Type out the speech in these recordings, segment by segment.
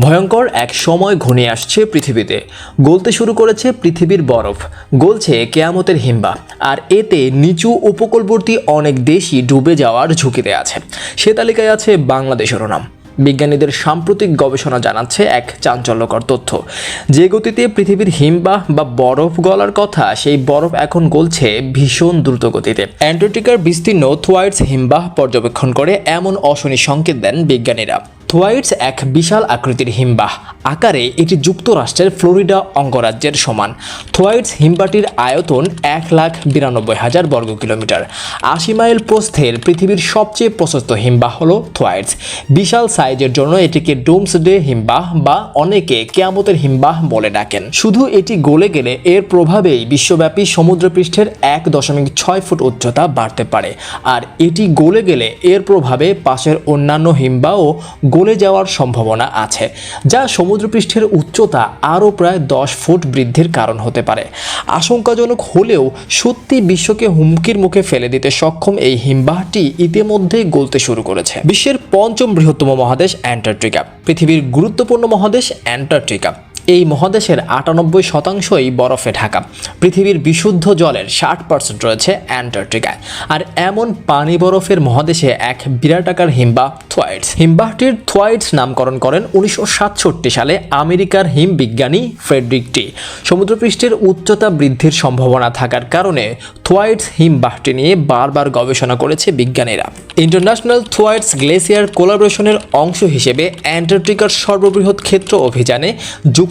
ভয়ঙ্কর এক সময় ঘনিয়ে আসছে পৃথিবীতে। গলতে শুরু করেছে পৃথিবীর বরফ। গলছে কেয়ামতের হিম্বা। আর এতে নিচু উপকূলবর্তী অনেক দেশই ডুবে যাওয়ার ঝুঁকিতে আছে। সে তালিকায় আছে বাংলাদেশেরও নাম। বিজ্ঞানীদের সাম্প্রতিক গবেষণা জানাচ্ছে এক চাঞ্চল্যকর তথ্য। যে গতিতে পৃথিবীর হিমবাহ বা বরফ গলার কথা, সেই বরফ এখন গলছে ভীষণ দ্রুত গতিতে অ্যান্টার্কটিকার বিস্তীর্ণ থোয়াইটস হিমবাহ পর্যবেক্ষণ করে এমন অশনি সংকেত দেন বিজ্ঞানীরা। থোয়াইটস এক বিশাল আকৃতির হিমবাহ। আকারে এটি যুক্তরাষ্ট্রের ফ্লোরিডা অঙ্গরাজ্যের সমান। থোয়াইটস হিমবাটির আয়তন এক লাখ বিরানব্বই হাজার বর্গ কিলোমিটার। আশি মাইল প্রস্থের পৃথিবীর সবচেয়ে প্রশস্ত হিমবাহ হল থোয়াইটস বিশাল সাইজের জন্য এটিকে ডোমসডে হিমবাহ বা অনেকে কেয়ামতের হিমবাহ বলে ডাকেন। শুধু এটি গলে গেলে এর প্রভাবেই বিশ্বব্যাপী সমুদ্রপৃষ্ঠের এক দশমিক ছয় ফুট উচ্চতা বাড়তে পারে। আর এটি গলে গেলে এর প্রভাবে পাশের অন্যান্য হিমবাহও গলে যাওয়ার সম্ভাবনা আছে, যা সমুদ্রপৃষ্ঠের উচ্চতা আরও প্রায় দশ ফুট বৃদ্ধির কারণ হতে পারে। আশঙ্কাজনক হলেও সত্যি বিশ্বকে হুমকির মুখে ফেলে দিতে সক্ষম এই হিমবাহটি ইতিমধ্যে গলতে শুরু করেছে। বিশ্বের পঞ্চম বৃহত্তম মহাদেশ অ্যান্টার্কটিকা, পৃথিবীর গুরুত্বপূর্ণ মহাদেশ অ্যান্টার্কটিকা। এই মহাদেশের আটানব্বই শতাংশই বরফে ঢাকা। পৃথিবীর বিশুদ্ধ জলের ষাট পার্সেন্ট রয়েছে অ্যান্টার্কটিকায়। আর এমন পানি বরফের মহাদেশে এক বিরাটাকার হিমবাহ থোয়াইটস হিমবাহটির থোয়াইটস নামকরণ করেন উনিশশো সাতষট্টি সালে আমেরিকার হিম বিজ্ঞানী ফ্রেডরিক টি। সমুদ্রপৃষ্ঠের উচ্চতা বৃদ্ধির সম্ভাবনা থাকার কারণে থোয়াইটস হিমবাহটি নিয়ে বারবার গবেষণা করেছে বিজ্ঞানীরা। ইন্টারন্যাশনাল থোয়াইটস গ্লেসিয়ার কোলাবোরেশনের অংশ হিসেবে অ্যান্টার্কটিকার সর্ববৃহৎ ক্ষেত্র অভিযানে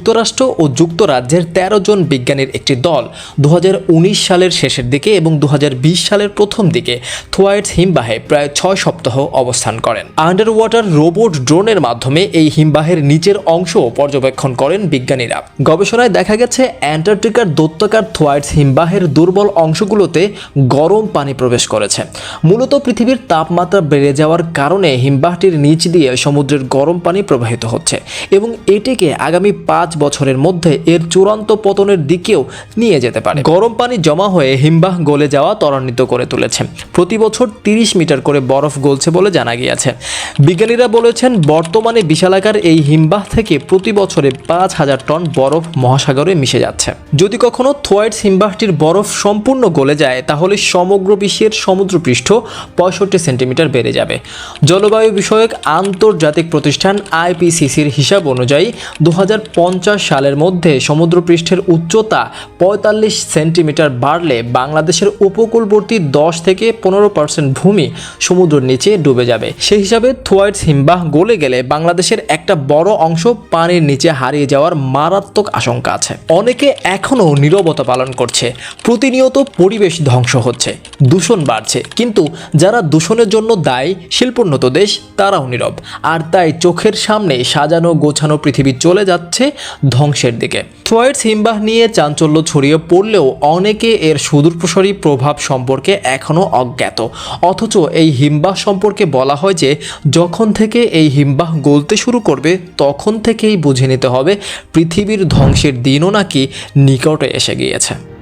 যুক্তরাষ্ট্র ও যুক্তরাজ্যের ১৩ জন বিজ্ঞানীর একটি দল দু হাজার উনিশ সালের শেষের দিকে এবং দু হাজার বিশ সালের প্রথম দিকে থোয়াইটস হিমবাহে প্রায় ছয় সপ্তাহ অবস্থান করেন। আন্ডার ওয়াটার রোবট ড্রোনের মাধ্যমে এই হিমবাহের নিচের অংশ পর্যবেক্ষণ করেন বিজ্ঞানীরা। গবেষণায় দেখা গেছে, অ্যান্টার্কটিকার দৈত্যাকার থোয়াইটস হিমবাহের দুর্বল অংশগুলোতে গরম পানি প্রবেশ করেছে। মূলত পৃথিবীর তাপমাত্রা বেড়ে যাওয়ার কারণে হিমবাহটির নিচ দিয়ে সমুদ্রের গরম পানি প্রবাহিত হচ্ছে এবং এটিকে আগামী পাঁচ বছরের মধ্যে এর চূড়ান্ত পতনের দিকেও নিয়ে যেতে পারে। গরম পানি জমা হয়ে হিমবাহ গলে যাওয়া ত্বরান্বিত করে তুলেছে। প্রতি বছর তিরিশ মিটার করে বরফ গলছে বলে জানা গিয়েছে। বিজ্ঞানীরা বলেছেন, বর্তমানে বিশালাকার এই হিমবাহ থেকে প্রতি বছরে পাঁচ হাজার টন বরফ মহাসাগরে মিশে যাচ্ছে। যদি কখনো থোয়াইটস হিমবাহটির বরফ সম্পূর্ণ গলে যায়, তাহলে সমগ্র বিশ্বের সমুদ্রপৃষ্ঠ পঁয়ষট্টি সেন্টিমিটার বেড়ে যাবে। জলবায়ু বিষয়ক আন্তর্জাতিক প্রতিষ্ঠান আইপিসিসির হিসাব অনুযায়ী দু সালের মধ্যে সমুদ্রপৃষ্ঠের উচ্চতা পঁয়তাল্লিশ সেন্টিমিটার বাড়লে বাংলাদেশের উপকূলবর্তী দশ থেকে পনেরো পার্সেন্ট ভূমি সমুদ্রের নিচে ডুবে যাবে। সেই হিসাবে থোয়াইটস হিমবাহ গলে গেলে বাংলাদেশের একটা বড় অংশ পানির নিচে হারিয়ে যাওয়ার মারাত্মক আশঙ্কা আছে। অনেকে এখনও নীরবতা পালন করছে। প্রতিনিয়ত পরিবেশ ধ্বংস হচ্ছে। দূষণ বাড়ছে। কিন্তু যারা দূষণের জন্য দায়ী, শিল্পোন্নত দেশ, তারাও নীরব। আর তাই চোখের সামনে সাজানো গোছানো পৃথিবী চলে যাচ্ছে ধ্বংসের দিকে। থোয়াইটস হিমবাহ নিয়ে চাঞ্চল্য ছড়িয়ে পড়লেও অনেকে এর সুদূরপ্রসারী প্রভাব সম্পর্কে এখনও অজ্ঞাত। অথচ এই হিমবাহ সম্পর্কে বলা হয় যে, যখন থেকে এই হিমবাহ গলতে শুরু করবে, তখন থেকেই বুঝে নিতে হবে পৃথিবীর ধ্বংসের দিনও নাকি নিকটে এসে গিয়েছে।